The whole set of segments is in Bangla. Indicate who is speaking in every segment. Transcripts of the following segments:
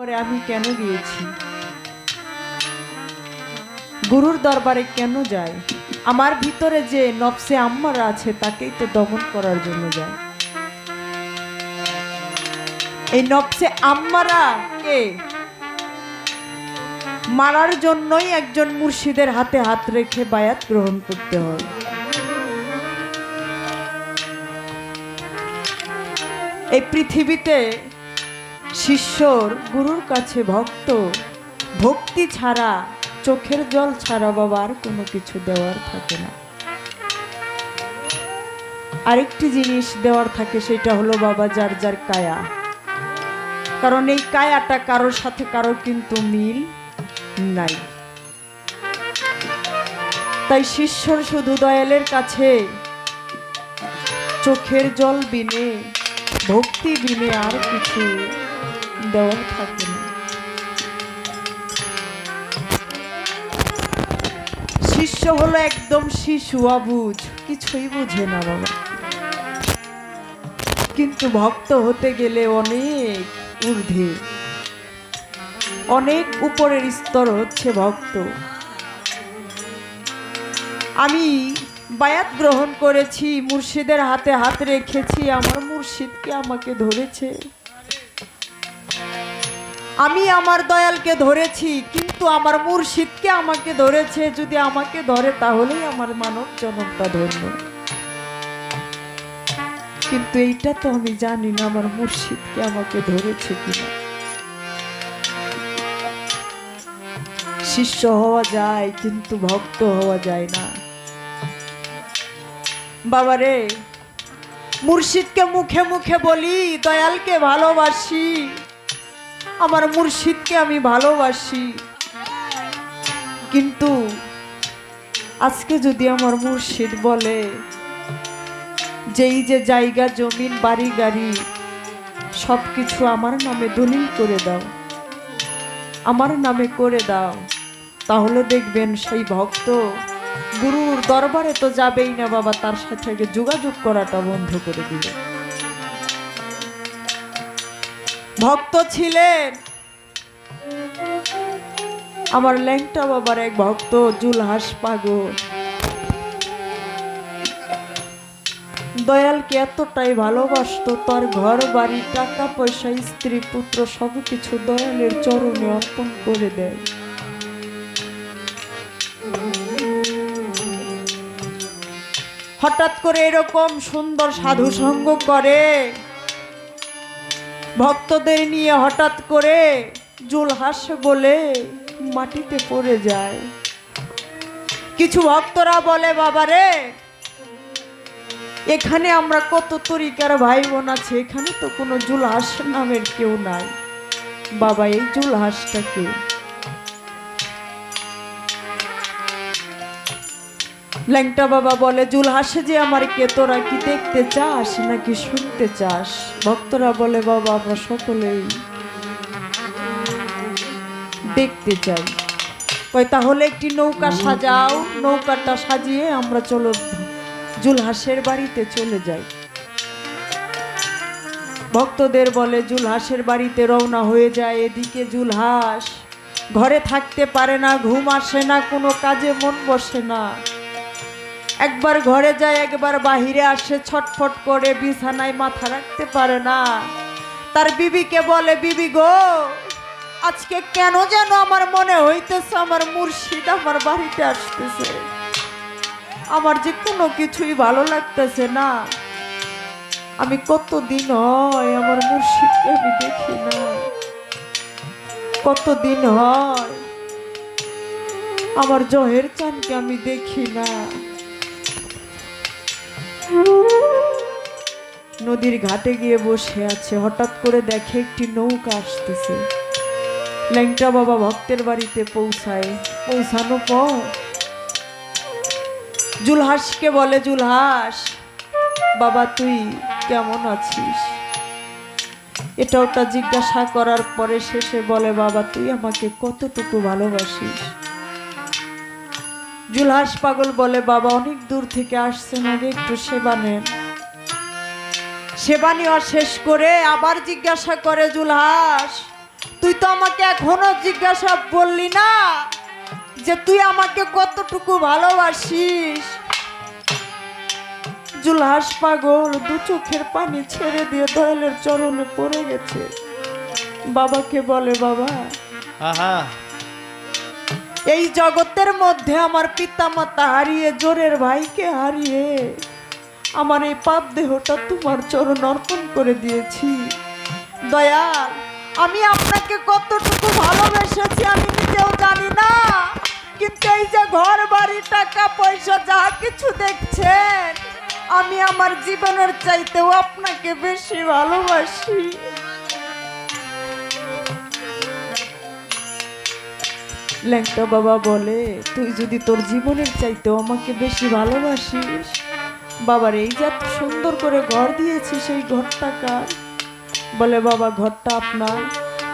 Speaker 1: পরে আমি কেন গিয়েছি? গুরুর দরবারে কেন যাই? আমার ভিতরে যে নফসে আম্মারা আছে, তাকেই তো দমন করার জন্য যায় এই নফসে আম্মারা কে? মারার জন্যই একজন মুর্শিদের হাতে হাত রেখে বায়াত গ্রহণ করতে হয়। এই পৃথিবীতে শিষ্যর গুরুর কাছে ভক্ত, ভক্তি ছাড়া, চোখের জল ছাড়া বাবার কোনো কিছু দেওয়ার থাকে না। আরেকটি জিনিস দেওয়ার থাকে, সেটা হলো বাবা যার যার কায়া। কারণ এই কায়াটা কারোর সাথে কারোর কিন্তু মিল নাই। তাই শিষ্যর শুধু দয়ালের কাছে, চোখের জল বিনে, ভক্তি বিনে আর কিছু দেওয়ার থাকে শিষ্য হলো একদম শিশু, অবুঝ। কিছুই বুঝে না বাবা। কিন্তু ভক্ত হতে গেলে অনেক ঊর্ধ্বে। অনেক উপরের স্তর হচ্ছে ভক্ত। আমি বায়াত গ্রহণ করেছি, মুর্শিদের হাতে হাত রেখেছি, আমার মুর্শিদকে আমাকে ধরেছে? আমি আমার দয়ালকে ধরেছি, কিন্তু আমার মুর্শিদকে আমাকে ধরেছে। যদি আমাকে ধরে, তাহলেই আমার মানব জনমটা ধন্য। কিন্তু এইটা তো আমি জানি না, আমার মুর্শিদকে আমাকে ধরেছে কিনা। শিষ্য হওয়া যায়, কিন্তু ভক্ত হওয়া যায় না। বাবারে, মুর্শিদকে মুখে মুখে বলি, দয়ালকে ভালোবাসি। আমার মুর্শিদকে আমি ভালোবাসি। কিন্তু আজকে যদি আমার মুর্শিদ বলে যে এই যে জায়গা, জমিন, বাড়ি, গাড়ি সব কিছু আমার নামে দলিল করে দাও, আমার নামে করে দাও, তাহলে দেখবেন সেই ভক্ত গুরুর দরবারে তো যাবেই না বাবা, তার সাথে যোগাযোগ করাটা বন্ধ করে দিবে। ভক্ত ছিলেন। আমার ল্যাংটা বাবার এক ভক্ত, জুলহাস পাগল। দয়ালকে এতটাই ভালোবাসতো, তার ঘর, বাড়ি, টাকা পয়সা, স্ত্রী, পুত্র সব কিছু দয়ালের চরণে অর্পণ করে দেয়। হঠাৎ করে এরকম সুন্দর সাধু সঙ্গ করে। ভক্তদের নিয়ে হঠাৎ করে জুলহাস বলে মাটিতে পড়ে যায়। কিছু ভক্তরা বলে, বাবারে, এখানে আমরা কত তরিকার ভাই বোন আছে, এখানে তো কোনো জুলহাস নামের কেউ নাই। বাবা, এই জুলহাসটা কে? ল্যাংটা বাবা বলে জুলহাসে যে আমার কে, তোরা কি দেখতে চাস নাকি শুনতে চাস? ভক্তরা বলে, বাবা, আমরা সকলেই দেখতে চাই। কই তাহলে একটি নৌকা সাজাও, নৌকাটা সাজিয়ে আমরা চলো জুলহাসের বাড়িতে চলে যাই। ভক্তদের বলে জুলহাসের বাড়িতে রওনা হয়ে যায় এদিকে জুলহাস ঘরে থাকতে পারে না, ঘুম আসে না, কোনো কাজে মন বসে না। একবার ঘরে যায়, একবার বাহিরে আসে, ছটফট করে বিছানায় মাথা রাখতে পারে না। তার বিবিকে বলে, বিবি গো, আজকে কেন যেন আমার মনে হইতেছে আমার মুর্শিদ আমার বাড়িতে আসতেছে। আমার যে কোনো কিছুই ভালো লাগতেছে না। আমি কতদিন হয় আমার মুর্শিদকে আমি দেখি না। কতদিন হয় আমার জহের চানকে আমি দেখি না। নদীর ঘাটে গিয়ে বসে আছে। হঠাৎ করে দেখে একটি নৌকা আসতেছে। ল্যাংটা বাবা ভক্তের বাড়িতে পৌঁছায়। পৌঁছানো পর জুলহাসকে বলে, জুলহাস, বাবা তুই কেমন আছিস? এটা ওটা জিজ্ঞাসা করার পরে শেষে বলে, বাবা, তুই আমাকে কতটুকু ভালোবাসিস? জুলহাস পাগল বলে, বাবা, অনেক দূর থেকে আসছেন, আগে একটু সেবা নেন। সেবা নেওয়া শেষ করে আবার জিজ্ঞাসা করে, জুলহাস, তুই তো আমাকে এখনও জিজ্ঞাসা বললি না যে তুই আমাকে কতটুকু ভালোবাসিস? জুলহাস পাগল দু চোখের পানি ছেড়ে দিয়ে দয়ালের চরণে পড়ে গেছে। বাবাকে বলে, বাবা,
Speaker 2: আহা
Speaker 1: এই জগতের মধ্যে আমার পিতামাতা হারিয়ে, জোরের ভাইকে হারিয়ে আমার এই পাপ দেহটা তোমার চরণ অর্পণ করে দিয়েছি। দয়াল, আমি আপনাকে কতটুকু ভালোবেসেছি আমি নিজেও জানি না, কিন্তু এই যে ঘর, বাড়ি, টাকা, পয়সা, যা কিছু দেখছেন, আমি আমার জীবনের চাইতেও আপনাকে বেশি ভালোবাসি। ল্যাংটা বাবা বলে, তুই যদি তোর জীবনের চাইতেও আমাকে বেশি ভালোবাসিস, বাবার এই যে সুন্দর করে ঘর দিয়েছি সেই ঘরটা কার? বলে, বাবা, ঘরটা আপনার।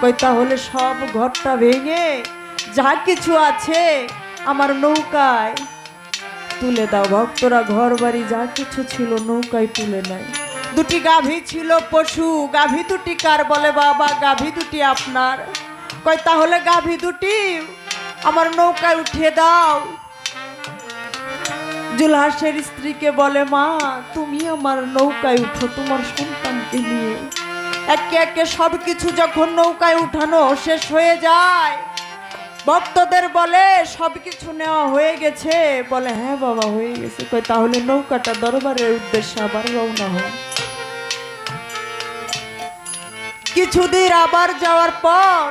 Speaker 1: কই তাহলে সব ঘরটা ভেঙে যা কিছু আছে আমার নৌকায় তুলে দাও। ভক্তরা ঘর বাড়ি যা কিছু ছিল নৌকায় তুলে নেয়। দুটি গাভী ছিল পশু, গাভী দুটি কার? বলে, বাবা, গাভী দুটি আপনার। কয়, তাহলে গাভী দুটি আমার নৌকায় উঠিয়ে দাও। জুলহাসের স্ত্রীকে বলে, মা, তুমি আমার নৌকায় উঠো, তোমার সন্তানকে নিয়ে। একে একে সব কিছু যখন নৌকায় উঠানো শেষ হয়ে যায়, ভক্তদের বলে সব কিছু নেওয়া হয়ে গেছে। বলে হ্যাঁ বাবা, হয়ে গেছে। কই তাহলে নৌকাটা দরবারের উদ্দেশ্যে আবার রওনা হয় কিছুদিন আবার যাওয়ার পর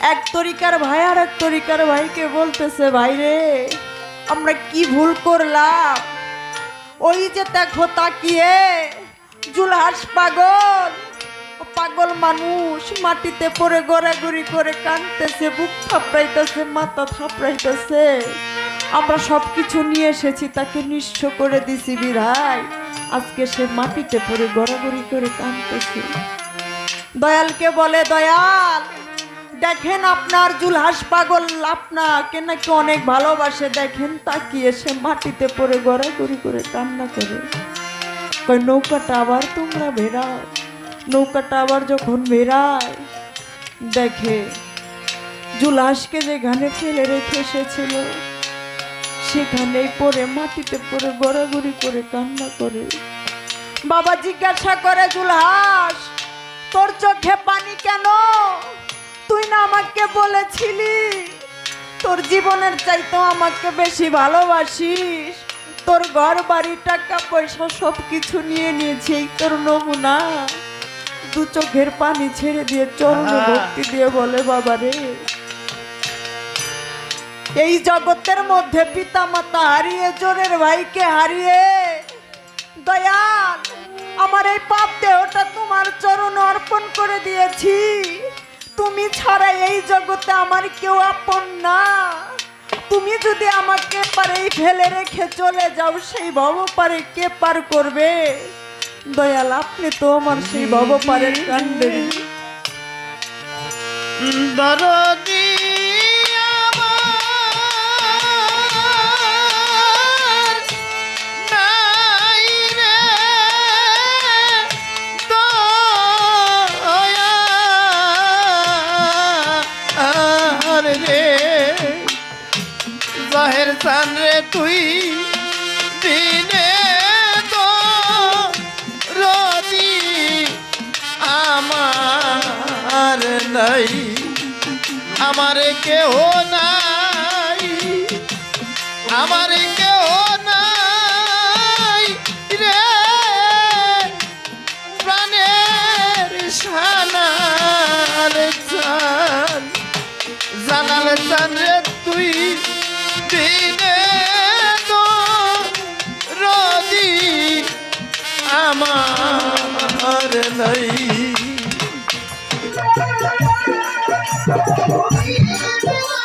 Speaker 1: এক তরিকার ভাই আর এক তরিকার ভাইকে বলতেছে, ভাই রে, আমরা কি ভুল করলাম? ওই যে দেখো তাকিয়ে, জুলহাস পাগল। পাগল মানুষ, মাটিতে পড়ে গড়াগড়ি করে কাঁদতেছে, বুক থাপড়াইতেছে, মাথা থাপড়াইতেছে। আমরা সব কিছু নিয়ে এসেছি, তাকে নিঃস্ব করে দিছি, বিধায়। আজকে সে মাটিতে পড়ে গড়াগড়ি করে কাঁদতেছে। দয়ালকে বলে, দয়াল দেখেন আপনার জুলহাস পাগল, আপনাকে নাকি অনেক ভালোবাসে। দেখেন, তাকিয়ে সে মাটিতে পড়ে গড়াগড়ি করে কান্না করে। নৌকাটা আবার তোমরা বেরাও নৌকাটা আবার যখন বেরায় দেখে, জুলহাসকে যেখানে ফেলে রেখে এসেছিল, সেখানেই পরে মাটিতে পড়ে গড়াগড়ি করে কান্না করে। বাবা জিজ্ঞাসা করে, জুলহাস, তোর চোখে পানি কেন? তুই না আমাকে বলেছিলি? তোর জীবনের চাইতেও আমাকে বেশি ভালোবাসিস। তোর ঘর বাড়ি টাকা পয়সা সব কিছু নিয়ে নিয়েছি এই তোর নমুনা। দু চোখের পানি ছেড়ে দিয়ে চরণে ভক্তি দিয়ে বলে বাবা রে এই জগতের মধ্যে পিতা মাতা হারিয়ে জোরের ভাইকে হারিয়ে দয়াল আমার এই পাপ দেহটা তোমার চরণ অর্পণ করে দিয়েছি। তুমি ছাড়া এই জগতে আমার কেউ আপন না। তুমি যদি আমাকে পারেই ফেলে রেখে চলে যাও, সেই ভব পারে কে পার করবে? দয়াল, আপনি তো আমার সেই ভব পারের কাণ্ডে।
Speaker 2: দরদি জাহের রে তুই দিনে তো রদি আমার নাই। আমার কেহ নাই। আমার কেহ নাই রে। প্রাণের সানার চান, জানাল চান রে। I'm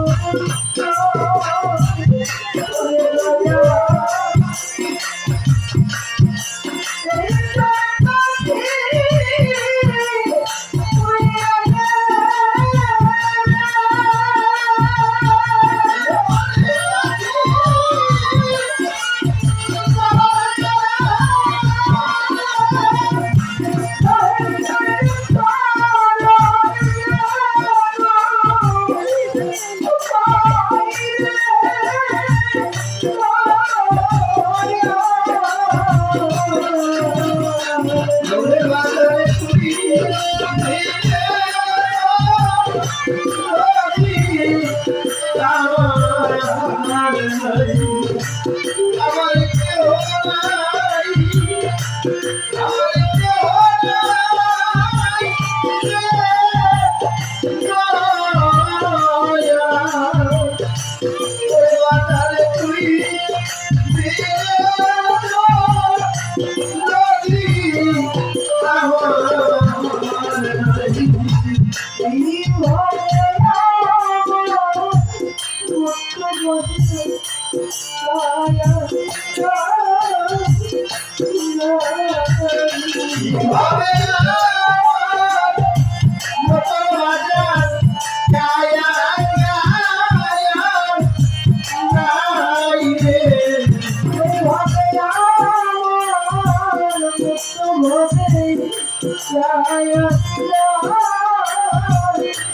Speaker 2: Oh, Oh, my goodness.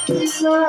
Speaker 2: Krishna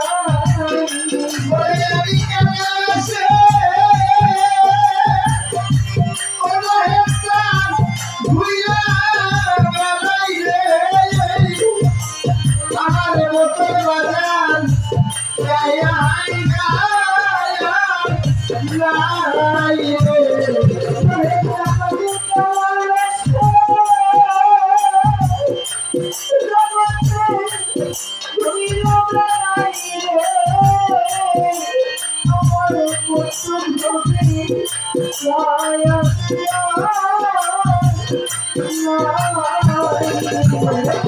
Speaker 3: Thank you.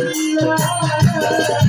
Speaker 2: আমার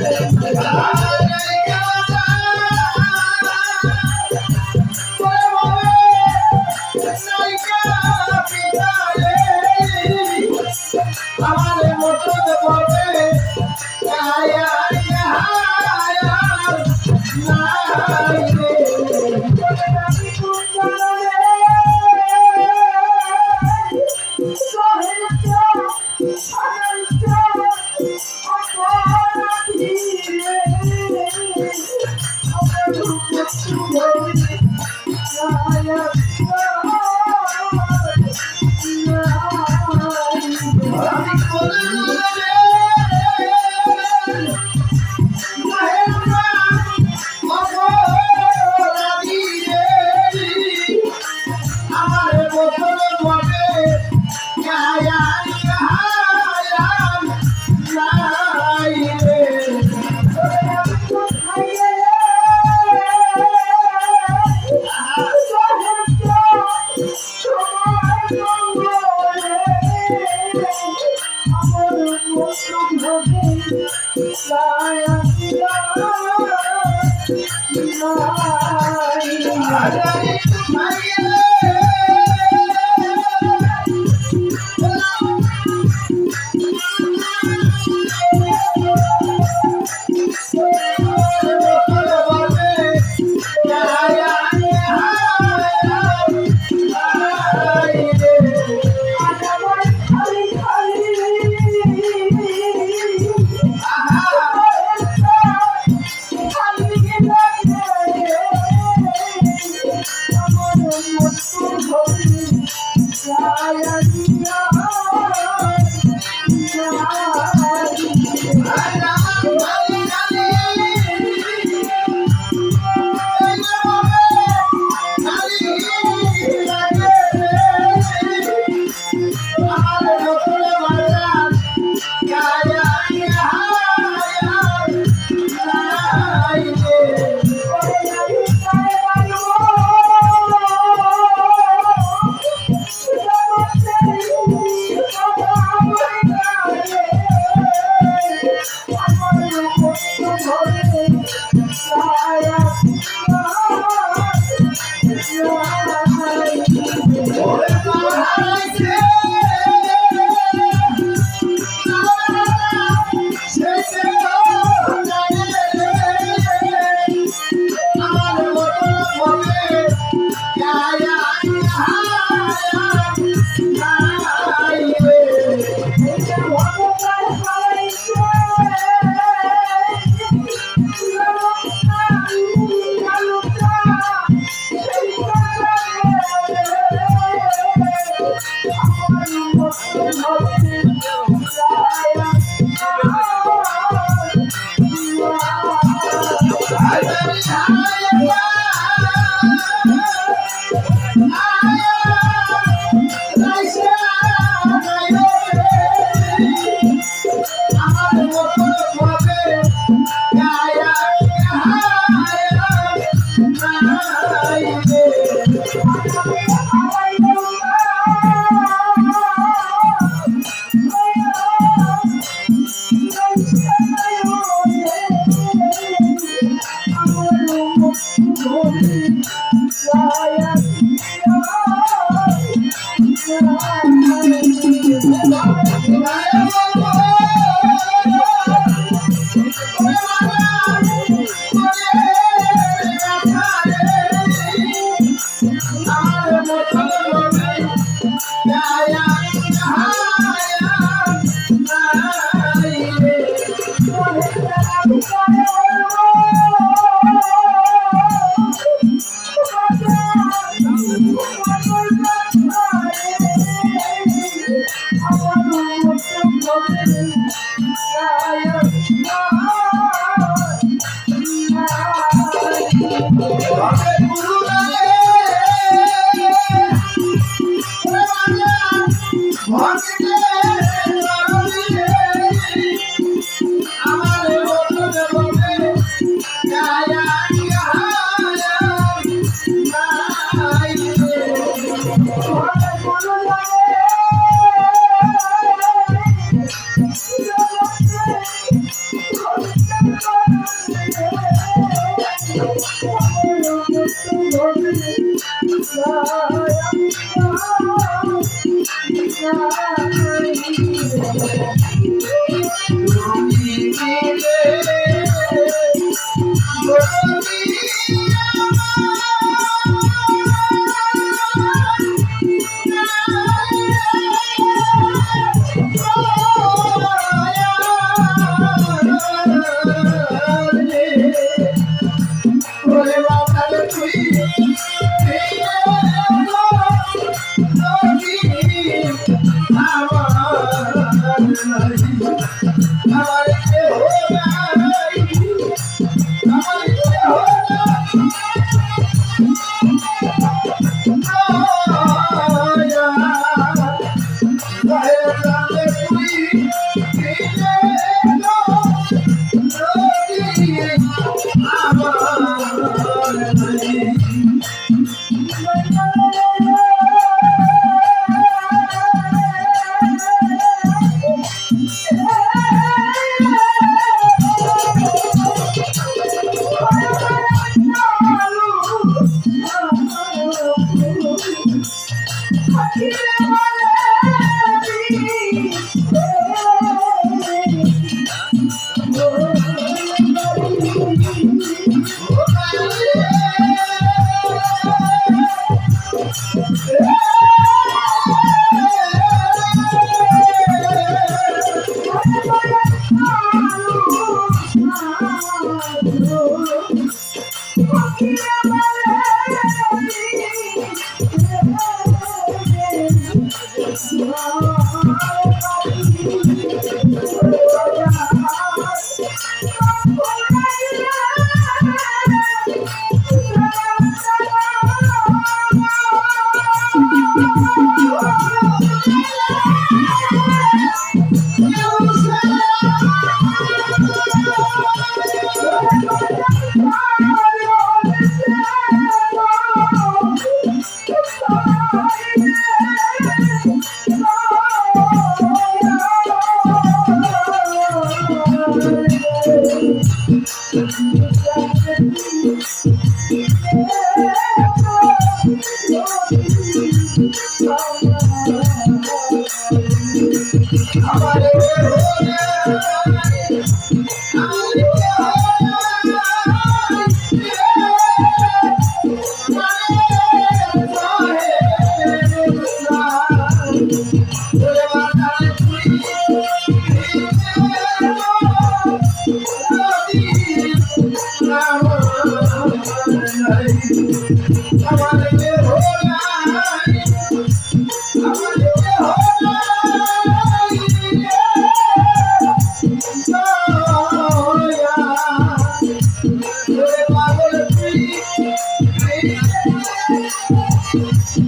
Speaker 2: Monster! Thank you.
Speaker 3: Thank you. Thank you. Yeah. Thank you.